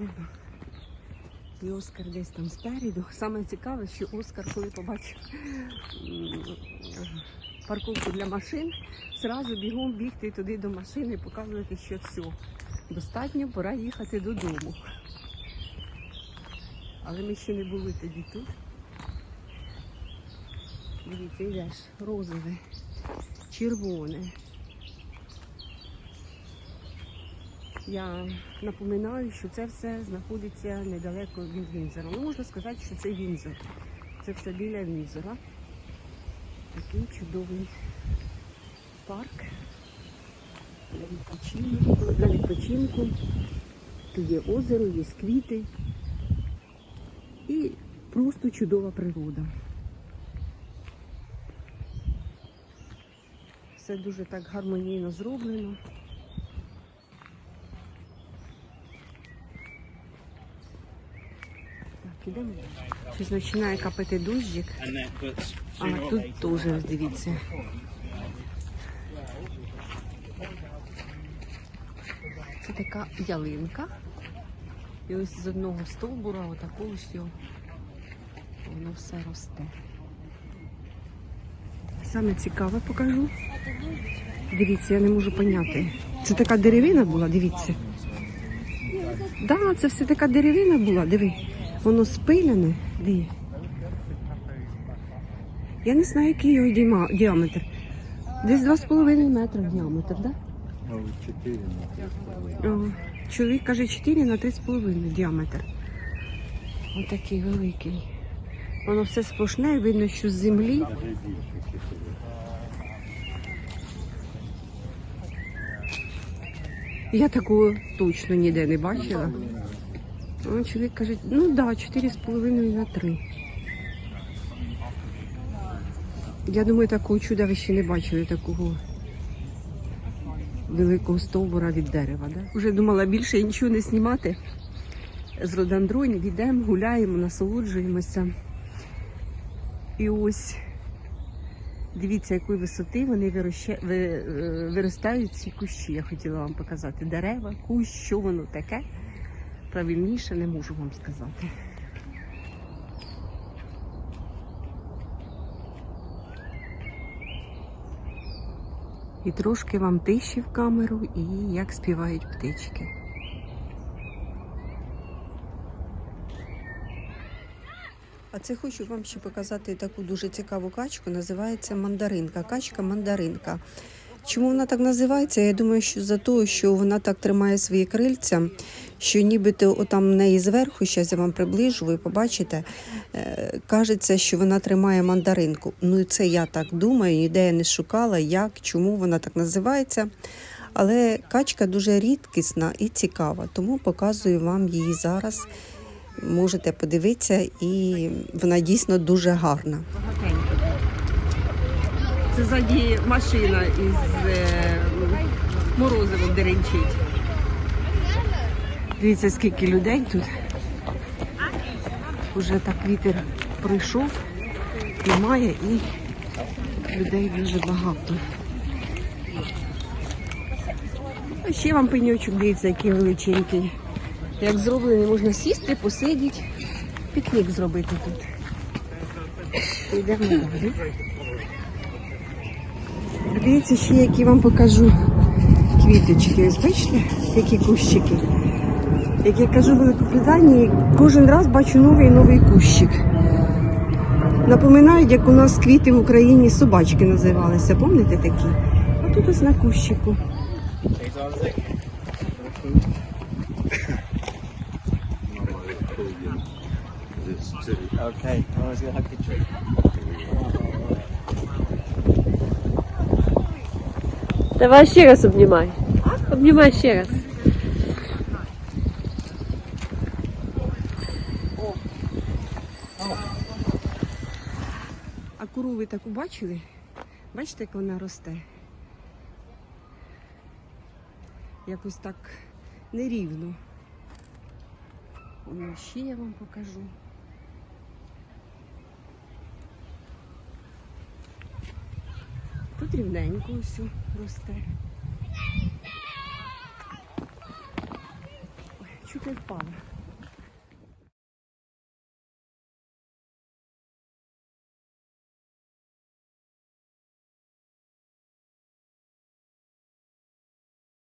Опа. І Оскар десь там спереду. Саме цікаве, що Оскар, коли побачив парковку для машин, зразу бігом бігти туди до машини, і показувати, що все. Достатньо, пора їхати додому. Але ми ще не були тоді тут. Дивіться, йдеш розове, червоне. Я напоминаю, що це все знаходиться недалеко від Вінзора. Ну, можна сказати, що це Вінзор. Це все біля Вінзора. Такий чудовий парк для відпочинку. Для відпочинку. Тут є озеро, є квіти і просто чудова природа. Все дуже так гармонійно зроблено. Так, ідемо. Щось починає капати дощик. А тут теж, дивіться. Це така ялинка. І ось з одного стовбура, отакого всього, воно все росте. Саме цікаве покажу. Дивіться, я не можу поняти. Це така деревина була, дивіться. Так, да, це все така деревина була, диви. Воно спилене, диви. Я не знаю, який його діма- діаметр. Десь 2,5 метри діаметр, так? Да? 4 Ага. Чоловік каже 4 на 3,5 діаметр. Отакий великий. Воно все сплошне, видно, що з землі. Даже більше 4. Я такого точно ніде не бачила. Чоловік каже, ну так, да, 4,5 на 3. Я думаю, такого чуда ви ще не бачили, такого великого стовбура від дерева. Да? Уже думала більше нічого не знімати. З родандронів йдемо, гуляємо, насолоджуємося. І ось дивіться, якої висоти вони е, виростають ці кущі. Я хотіла вам показати. Дерева, кущ, що воно таке. Правильніше не можу вам сказати. І трошки вам тиші в камеру і як співають птички. А це хочу вам ще показати таку дуже цікаву качку. Називається мандаринка. Качка мандаринка. Чому вона так називається? Я думаю, що за те, що вона так тримає свої крильця, що нібито отам в неї зверху, зараз я вам приближу, ви побачите, е, кажеться, що вона тримає мандаринку. Ну і це я так думаю, ніде я не шукала, як, чому вона так називається. Але качка дуже рідкісна і цікава, тому показую вам її зараз. Можете подивитися, і вона дійсно дуже гарна. Це ззаді машина із е, морозивом деренчить. Дивіться, скільки людей тут. Уже так вітер пройшов, немає і людей дуже багато. А ще вам пеньочок дивіться, який величенький. Як зроблений, можна сісти, посидіти, пікнік зробити тут. Йдемо далі. Дивіться, ще які вам покажу квіточки. Ось бачите, які кущики. Як я кажу в Великобританії, кожен раз бачу новий і новий кущик. Напоминають, як у нас квіти в Україні собачки називалися. Пам'ятаєте такі? А тут ось на кущику. Okay, I was gonna have a picture. Давай ще раз обнімай. Обнімай ще раз. А кору ви таку бачили? Бачите, як вона росте? Якось так нерівно. Ще я вам покажу. Тут рівненько все росте. Чути не впала.